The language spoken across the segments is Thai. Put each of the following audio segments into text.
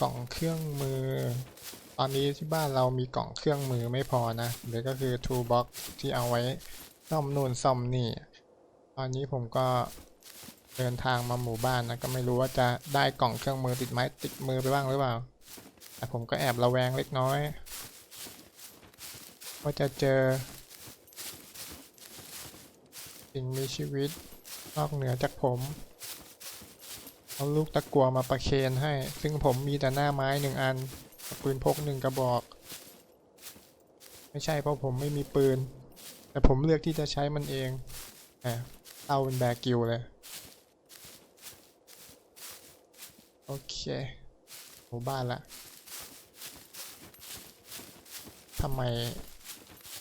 กล่องเครื่องมือ ตอนนี้ที่บ้านเรามีกล่องเครื่องมือไม่พอนะเดี๋ยวก็คือ toolbox ที่เอาไว้ซ่อมนู่นซ่อมนี่ ตอนนี้ผมก็เดินทางมาหมู่บ้านนะก็ไม่รู้ว่าจะได้กล่องเครื่องมือติดไม้ติดมือไปบ้างหรือเปล่า แต่ผมก็แอบระแวงเล็กน้อยว่าจะเจอสิ่งมีชีวิตนอกเหนือจากผม เอาลูกตะกัวมาประเคนให้ ซึ่งผมมีแต่หน้าไม้หนึ่งอัน ปืนพกหนึ่งกระบอก ไม่ใช่เพราะผมไม่มีปืน แต่ผมเลือกที่จะใช้มันเองแหมเอาเป็นแบกิวเลย โอเคหมู่บ้านละทำไม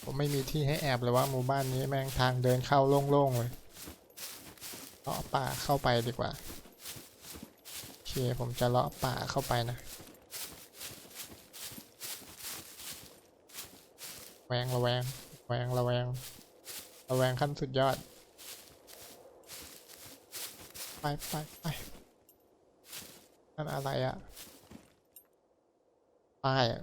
ผมไม่มีที่ให้แอบเลยว่าหมู่บ้านนี้แม่งทางเดินเข้าโล่งๆเลยเลาะป่าเข้าไปดีกว่า ผมจะเลาะป่าเข้าไปนะแวงระแวงแวงระแวงระแวงขั้นสุดยอด ไปไปไปนั่นอะไรอะป้ายอะ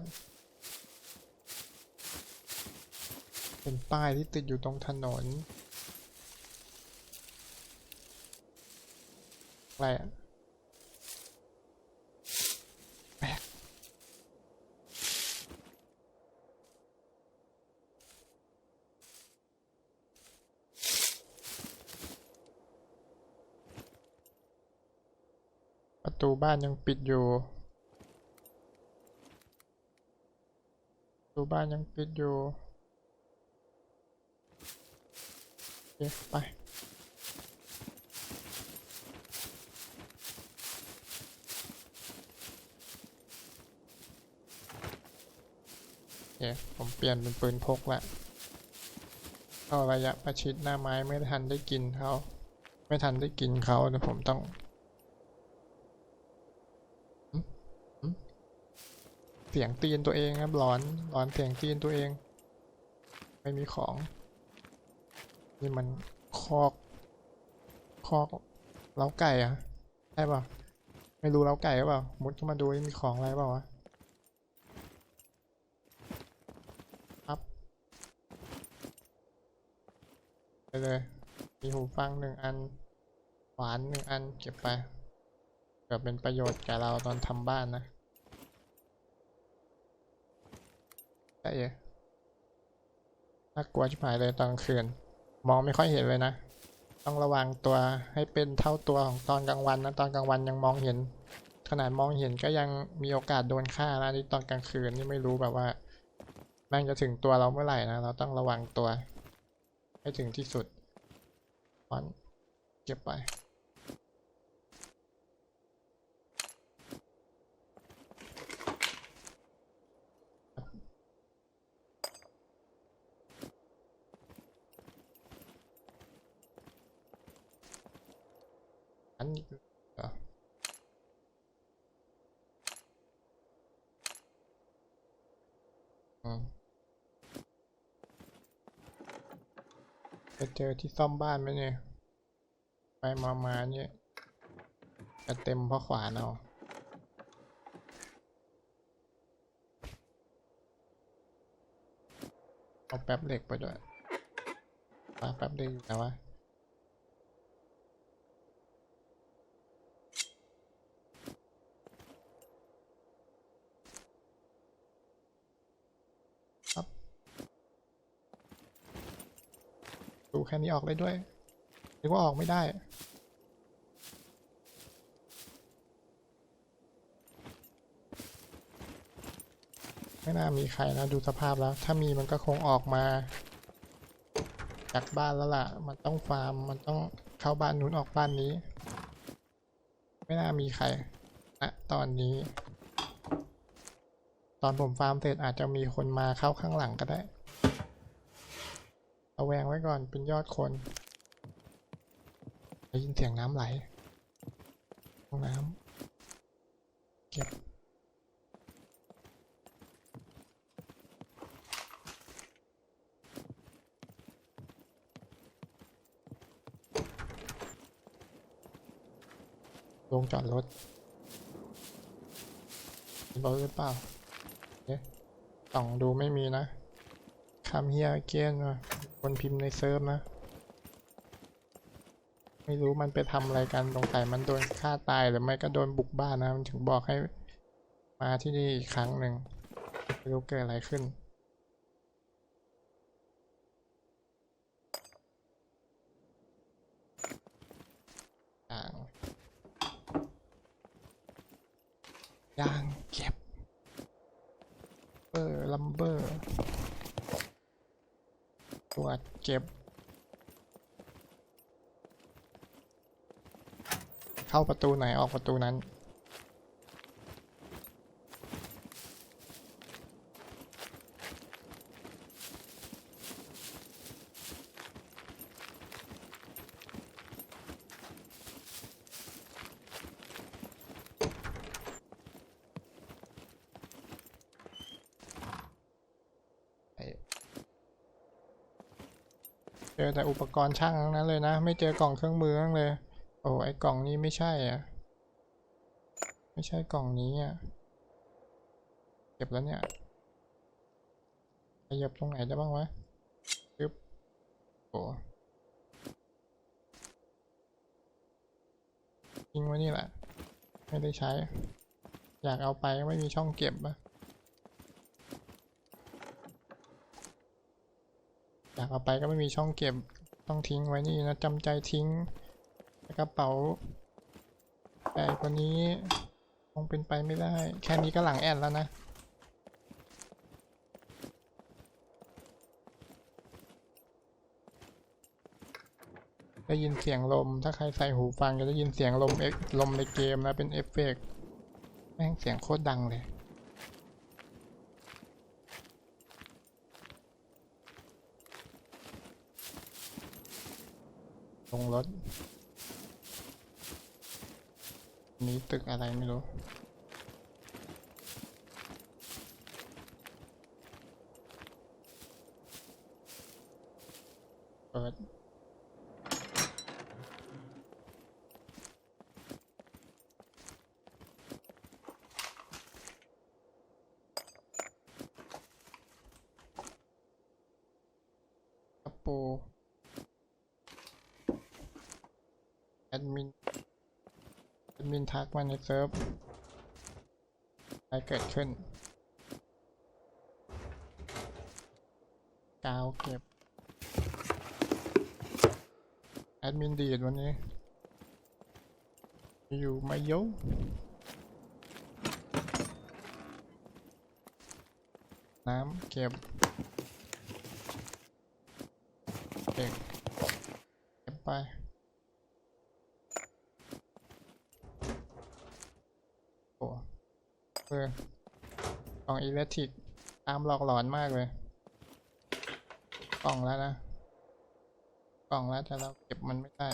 เป็นป้ายที่ติดอยู่ตรงถนนอะไรอะแปลกประตู บ้านยังปิดอยู่ประตูบ้านยังปิดอยู่โอเคไปคผมเปลี่ยนเป็นปืนพกละเข้าระยะประชิดหน้าไม้ไม่ทันได้กินเขา ไม่ทันได้กินเขาเดี๋ยวผมต้องหึหึ เสียงตีนตัวเองครับหลอนหลอนเสียงตีนตัวเอง ไม่มีของ นี่มันคอกคอกเล้าไก่อะใช่ป่ะไม่รู้เล้าไก่หรือเปล่ามุดเข้ามาดูมีของอะไรเปล่าวะครับไปเลยมีหูฟังหนึ่งอันหวานหนึ่งอันเก็บไปเผื่อเป็นประโยชน์แก่เราตอนทำบ้านนะ ได้เอ๋น่ากลัวชิบหายเลยตอนกลางคืน มองไม่ค่อยเห็นเลยนะ ต้องระวังตัวให้เป็นเท่าตัวของตอนกลางวันนะ ตอนกลางวันยังมองเห็น ขนาดมองเห็นก็ยังมีโอกาสโดนฆ่าแล้วนี่ตอนกลางคืนนี่ไม่รู้แบบว่าแม่งจะถึงตัวเราเมื่อไหร่นะ เราต้องระวังตัว ให้ถึงที่สุดฟอนเก็บไป อันนี้เหรออืมจะเจอที่ซ่อมบ้านไหมเนี่ย ไปมามาเนี่ยจะเต็มเพราะขวานเอาเอาแป๊บเหล็กไปด้วยปาแป๊บเหล็กอยู่ไหนวะครับดูแค่นี้ออกได้ด้วยนึกว่าออกไม่ได้ ไม่น่ามีใครนะดูสภาพแล้ว ถ้ามีมันก็คงออกมา จากบ้านแล้วล่ะ มันต้องฟาร์มมันต้องเข้าบ้านนู้นออกบ้านนี้ ไม่น่ามีใครณตอนนี้ ตอนผมฟาร์มเสร็จอาจจะมีคนมาเข้าข้างหลังก็ได้ เอาแวงไว้ก่อนเป็นยอดคนได้ยินเสียงน้ำไหลห้องน้ำเก็บลงจอดรถมีรถหรือเปล่าเอ๊ะส่องดูไม่มีนะคำเฮียเกียนว่ะ คนพิมพ์ในเซิร์ฟนะ ไม่รู้มันไปทำอะไรกันสงสัยมันโดนฆ่าตายหรือไม่ก็โดนบุกบ้านนะ มันถึงบอกให้มาที่นี่อีกครั้งหนึ่งไม่รู้เกิดอะไรขึ้น ยางยางเก็บเบอร์ลัมเบอร์ เจ็บ เข้าประตูไหนออกประตูนั้น เจอ แต่อุปกรณ์ช่างทั้งนั้นเลยนะ ไม่เจอกล่องเครื่องมือทั้งเลย โอ้ไอกล่องนี้ไม่ใช่อะ ไม่ใช่กล่องนี้อะ เก็บแล้วเนี่ยขยับตรงไหนได้บ้างวะปึ๊บโอ้ทิ้งไว้นี่แหละ ไม่ได้ใช้ อยากเอาไปก็ไม่มีช่องเก็บอะอยากเอาไปก็ไม่มีช่องเก็บต้องทิ้งไว้นี่นะจำใจทิ้งกระเป๋าใหญ่กว่านี้คงเป็นไปไม่ได้ แค่นี้ก็หลังแอนแล้วนะได้ยินเสียงลม ถ้าใครใส่หูฟังจะได้ยินเสียงลมเอ็กลมในเกมนะ เป็นเอฟเฟกต์แม่งเสียงโคตรดังเลย ลงรถ นี้ตึกอะไรไม่รู้ เปิด กระปูแอดมิน แอ ดมินทักมาในเซิร์ฟอะไรเกิดขึ้น กาวเก็บ แอดมินดีดวันนี้ อยู่ไม่อยุน้ำเก็บ เก็บเก็บไป โอ้เอ อิเล็กทริกตามหลอกหลอนมากเลย กล่องแล้วนะ กล่องแล้วแต่เราเก็บมันไม่ได้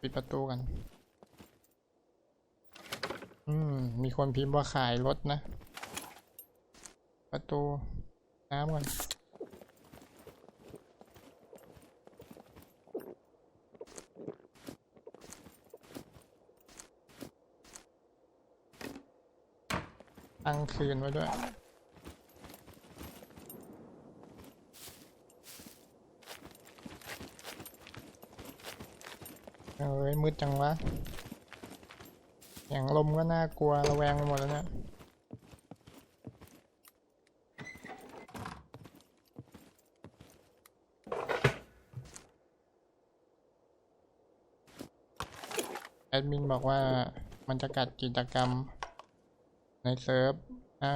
ปิดประตูกัน อื มีคนพิมพ์ว่าขายรถนะ ประตู น้ำกันตั้งคืนไว้ด้วยเอ้ยมืดจังวะ อย่างลมก็น่ากลัวระแวงไปหมดแล้วเนี่ยแอดมินบอกว่ามันจะกัดกิจกรรม ในเซิร์ฟห้า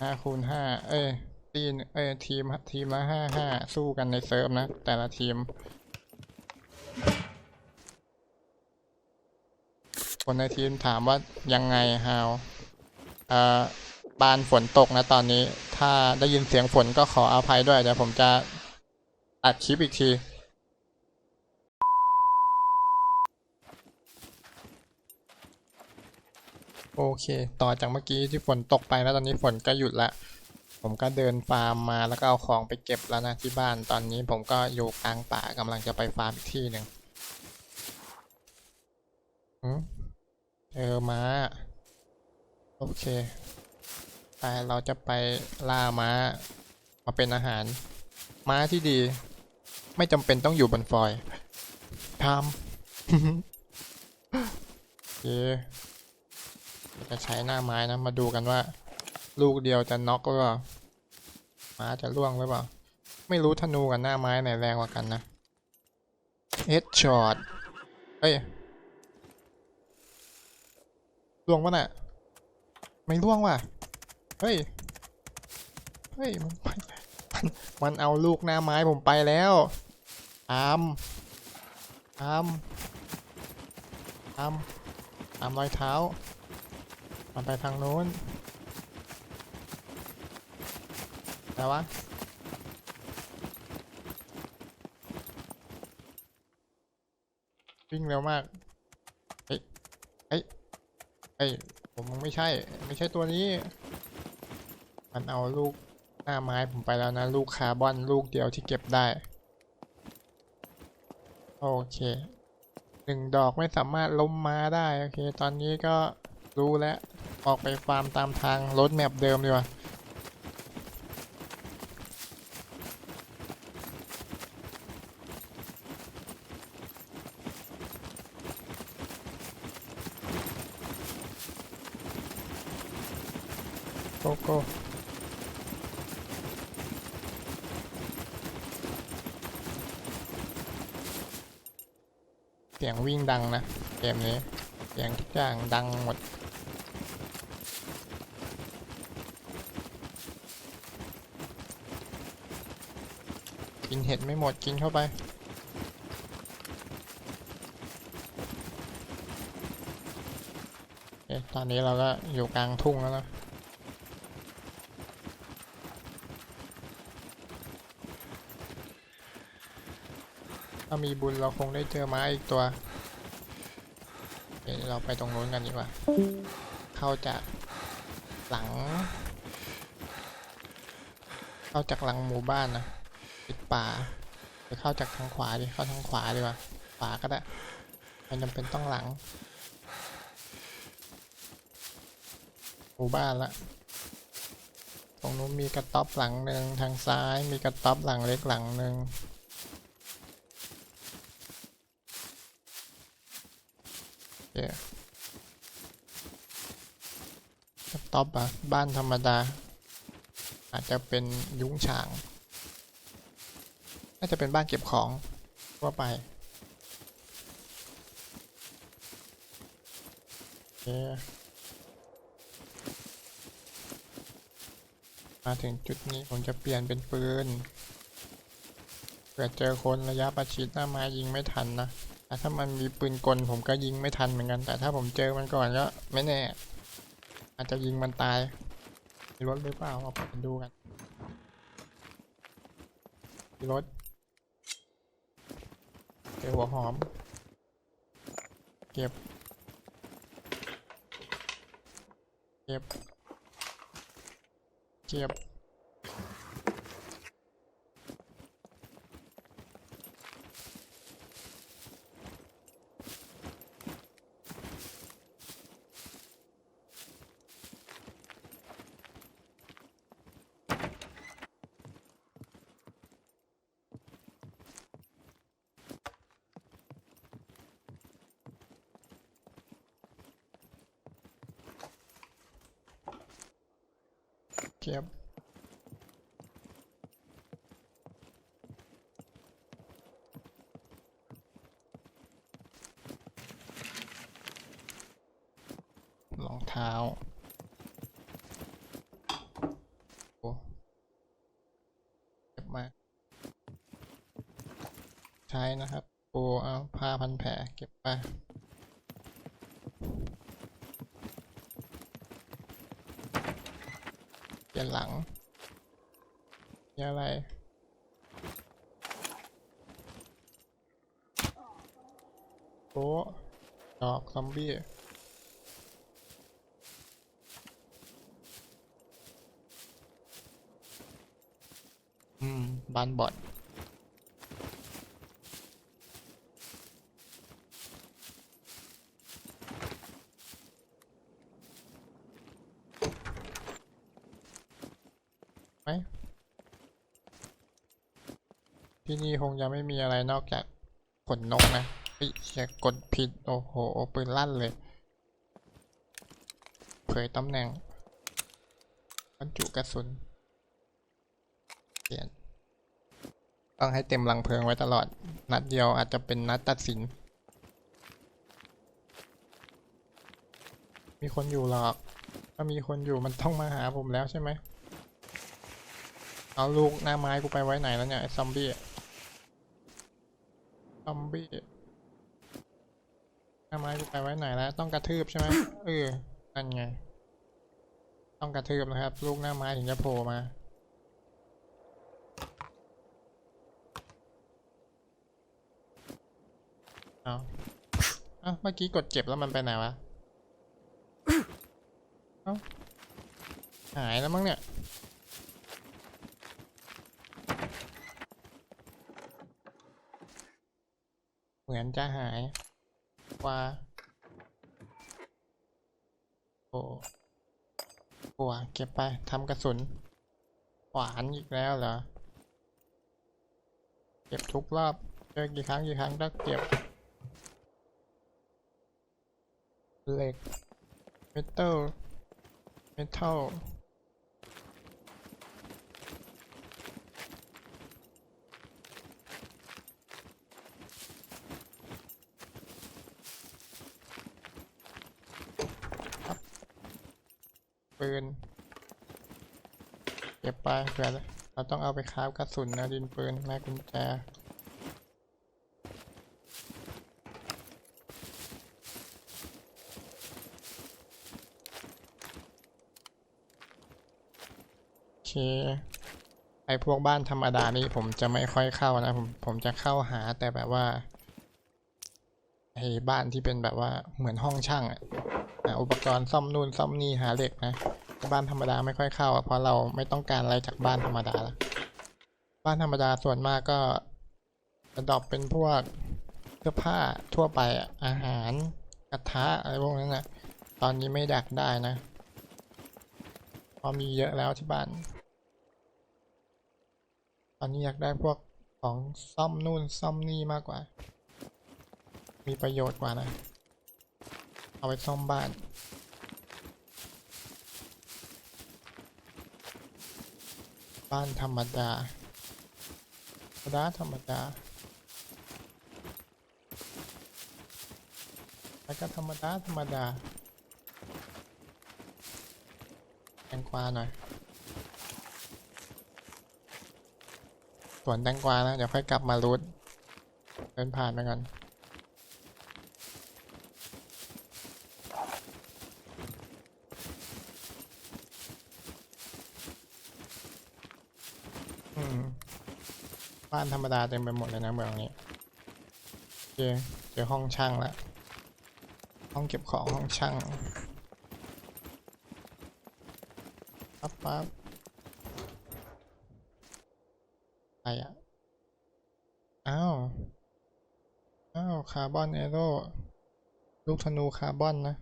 ห้าคูณห้าเอ้ยทีมเอ้ยทีมทีมละห้าห้าสู้กันในเซิร์ฟนะ แต่ละทีม คนในทีมถามว่ายังไงฮาวบานฝนตกนะตอนนี้ ถ้าได้ยินเสียงฝนก็ขออภัยด้วยเดี๋ยวผมจะอัดคลิปอีกทีโอเค ต่อจากเมื่อกี้ที่ฝนตกไปแล้วตอนนี้ฝนก็หยุดละ ผมก็เดินฟาร์มมาแล้วก็เอาของไปเก็บแล้วนะที่บ้าน ตอนนี้ผมก็อยู่กลางป่ากำลังจะไปฟาร์มอีกที่หนึ่ง เคไปเราจะไปล่าม้า มาเป็นอาหาร ม้าที่ดี ไม่จำเป็นต้องอยู่บนฟอยทำโอเคจะใช้หน้าไม้นะ มาดูกันว่า ลูกเดียวจะน็อกหรือเปล่าม้าจะล่วงหรือเปล่า ไม่รู้ธนูกับหน้าไม้ไหนแรงกว่ากันนะเฮดช็อตเฮ้ยล่วงปะน่ะ ไม่ล่วงว่ะ เฮ้ย เฮ้ย มันไปมันมันเอาลูกหน้าไม้ผมไปแล้วตามตามตามตามรอยเท้า มันไปทางโน้นแต่วะวิ่งเร็วมาก เฮ้ย เฮ้ย เฮ้ย ผมไม่ใช่ ไม่ใช่ตัวนี้ มันเอาลูกหน้าไม้ผมไปแล้วนะ ลูกคาร์บอนลูกเดียวที่เก็บได้ โอเคหนึ่งดอกไม่สามารถล้มม้าได้ โอเค ตอนนี้ก็รู้แล้ว ออกไปฟาร์มตามทางรถแมพเดิมดีกว่า โกโก้เสียงวิ่งดังนะ เกมนี้เสียงทุกอย่างดังหมดกินเห็ดไม่หมดกินเข้าไปโอเคตอนนี้เราก็อยู่กลางทุ่งแล้วนะถ้ามีบุญเราคงได้เจอม้าอีกตัว เราไปตรงนู้นกันดีกว่า เข้าจากหลัง เข้าจากหลังหมู่บ้านนะปิดป่าไปเข้าจากทางขวาดิเข้าทางขวาดีกว่าขวาก็ได้ไม่จำเป็นต้องหลัง หมู่บ้านละตรงนู้นมีกระต๊อบหลังหนึ่งทางซ้ายมีกระต๊อบหลังเล็กหลังหนึ่ง เดี๋ยวสต็อปอะบ้านธรรมดา อาจจะเป็นยุ้งฉาง น่าจะเป็นบ้านเก็บของทั่วไปมาถึงจุดนี้ผมจะเปลี่ยนเป็นปืนเผื่อเจอคนระยะประชิดหน้าไม้ยิงไม่ทันนะ แต่ถ้ามันมีปืนกลผมก็ยิงไม่ทันเหมือนกัน แต่ถ้าผมเจอมันก่อนก็ไม่แน่ อาจจะยิงมันตายมีรถหรือเปล่าเอาไปดูกันมีรถเจอหัวหอม เก็บ เก็บ เก็บ เก็บรองเท้าโอ้เก็บมาใช้นะครับ โอ้เอาผ้าพันแผลเก็บไป ลี่ยนหลังมีอะไรโอ้ดอกซอมบี้อืมบานบอด ที่นี่คงจะไม่มีอะไรนอกจากขนนกนะเฮ้ยเชียกดผิด โอ้โหปืนลั่นเลย เผยตำแหน่งบรรจุกระสุนเปลี่ยนต้องให้เต็มรังเพลิงไว้ตลอด นัดเดียวอาจจะเป็นนัดตัดสิน มีคนอยู่หรอกถ้ามีคนอยู่มันต้องมาหาผมแล้วใช่ไหมเอาลูกหน้าไม้กูไปไว้ไหนแล้วเนี่ย ไอ้ซอมบี้อะซอมบี้ หน้าไม้กูไปไว้ไหนแล้ว ต้องกระทืบใช่ไหมเออนั่นไง ต้องกระทืบนะครับ ลูกหน้าไม้ถึงจะโผล่มาเอาเอ้าเมื่อกี้กดเจ็บแล้วมันไปไหนวะเอาหายแล้วมั้งเนี่ยเหมือนจะหายกว่า โอ้กลัวเก็บไปทำกระสุน หวานอีกแล้วเหรอ เก็บทุกรอบเจอกี่ครั้งกี่ครั้งก็เก็บ เหล็ก เมทัล เมทัล ปืน เก็บไปเผื่อเราต้องเอาไปคราฟกระสุนนะดินปืนแม่กุญแจโอเคไอพวกบ้านธรรมดานี่ผมจะไม่ค่อยเข้านะ ผมผมจะเข้าหาแต่แบบว่าไอบ้านที่เป็นแบบว่าเหมือนห้องช่างอะาอุปกรณ์ซ่อมนู่นซ่อมนี่หาเหล็กนะบ้านธรรมดาไม่ค่อยเข้าเพราะเราไม่ต้องการอะไรจากบ้านธรรมดาละบ้านธรรมดาส่วนมากก็จะดรอปเป็นพวกเสื้อผ้าทั่วไปอาหารกระทะอะไรพวกนั้นนะตอนนี้ไม่ดักได้นะพอมีเยอะแล้วที่บ้าน ตอนนี้อยากได้พวกของซ่อมนู่นซ่อมนี่มากกว่า มีประโยชน์กว่านะ เอาไปซ่อมบ้าน บ้านธรรมดาธรรมดาธรรมดาแล้วก็ธรรมดาธรรมดาแตงกวาหน่อยสวนแตงกวานะเดี๋ยวค่อยกลับมารูทเดินผ่านไปก่อน อืม บ้านธรรมดาเต็มไปหมดเลยนะเมืองนี้โอเคเจอห้องช่างแล้วห้องเก็บของห้องช่างปั๊บปั๊บอะไรอะอ้าวอ้าวคาร์บอนเอโร่ลูกธนูคาร์บอนนะ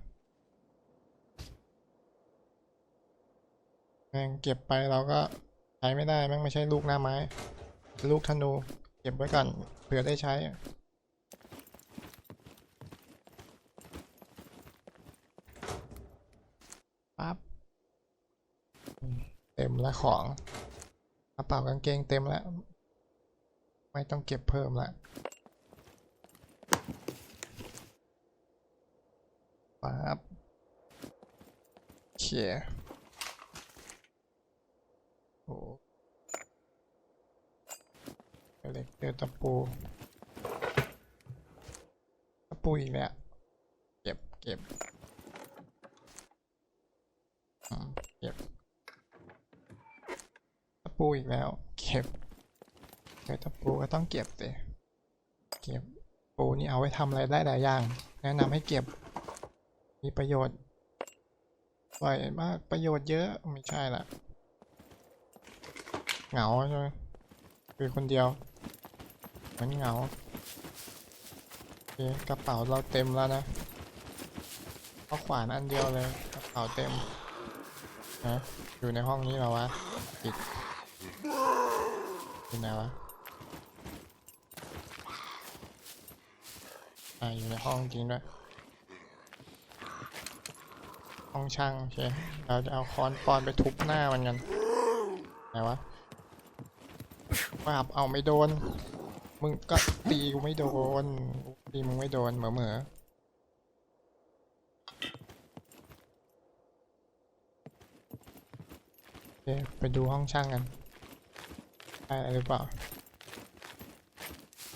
แม่งเก็บไปเราก็ใช้ไม่ได้แม่งไม่ใช่ลูกหน้าไม้ ลูกธนู เก็บไว้ก่อนเผื่อได้ใช้ปั๊บเต็มแล้วของกระเป๋ากางเกงเต็มแล้ว ไม่ต้องเก็บเพิ่มละปั๊บโอเคโอ้ เหล็กเจอตะปูตะปูอีกแล้วเก็บเก็บเก็บตะปูอีกแล้วเก็บเจอตะปูก็ต้องเก็บสิเก็บปูนี่เอาไว้ทำอะไรได้หลายอย่าง แนะนำให้เก็บมีประโยชน์บ่อยมากประโยชน์เยอะไม่ใช่ละเหงาใช่ไหมคือคนเดียว มันเหงาโอเคกระเป๋าเราเต็มแล้วนะเอาขวานอันเดียวเลยกระเป๋าเต็มนะอยู่ในห้องนี้เหรอวะปิดอยู่ไหนวะอ่าอยู่ในห้องจริงด้วยห้องช่างโอเคเราจะเอาค้อนปอนไปทุบหน้ามันกันไหนวะปราเอาไม่โดน มึงก็ตีกูไม่โดนตีมึงไม่โดนเหมือเหมือคไปดูห้องช่างกันได้หรือเปล่า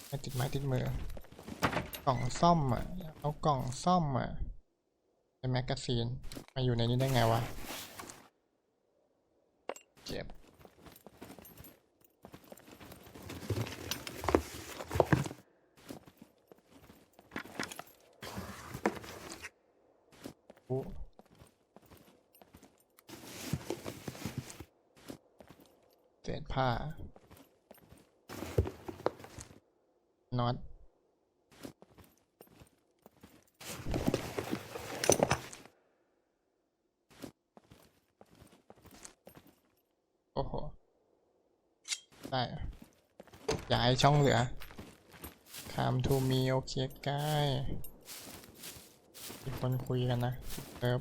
ไม่ติดไม้ติดมือ กล่องซ่อมอะ เอากล่องซ่อมอะเป็นแมกกาซีน มาอยู่ในนี้ได้ไงวะ เจ็บ ปุ๊เศษผ้าน็อตโอ้โห ได้ ย้ายช่องเหลือ come to me โอเคใกล้มีคนคุยกันนะเติบ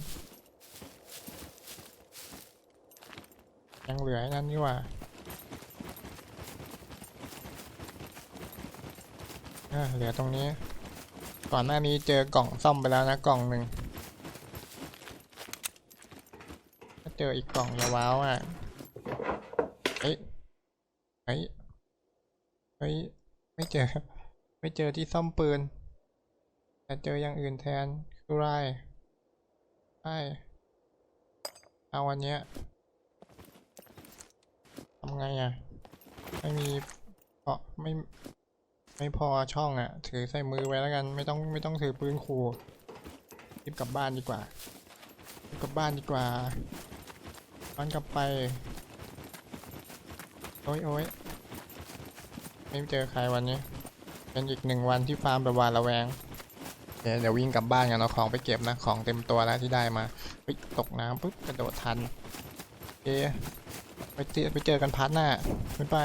ยังเหลือไอ้นั่นนี่ว่าเออเหลือตรงนี้ ก่อนหน้านี้เจอกล่องซ่อมไปแล้วนะกล่องหนึ่ง ถ้าเจออีกกล่องอย่าว้าวอะ เฮ้ย เฮ้ย เฮ้ย ไม่เจอไม่เจอที่ซ่อมปืน แต่เจออย่างอื่นแทน คือไรใช่เอาวันเนี้ยทำไงอะ ไม่มีเพราะไม่ ไม่พอช่องอะ ถือใส่มือไว้แล้วกัน ไม่ต้องไม่ต้องถือปืนขู่รีบกลับบ้านดีกว่ารีบกลับบ้านดีกว่าย้อนกลับไป โอ้ยโอ้ย ไม่เจอใครวันนี้ เป็นอีกหนึ่งวันที่ฟาร์มแบบวาดระแวงเดี๋ยวเดี๋ยววิ่งกลับบ้านกันเอาของไปเก็บนะ ของเต็มตัวแล้วที่ได้มาตกน้ำปุ๊บกระโดดทันเอไปเจอไปเจอกันพาร์ทหน้าขึ้นไป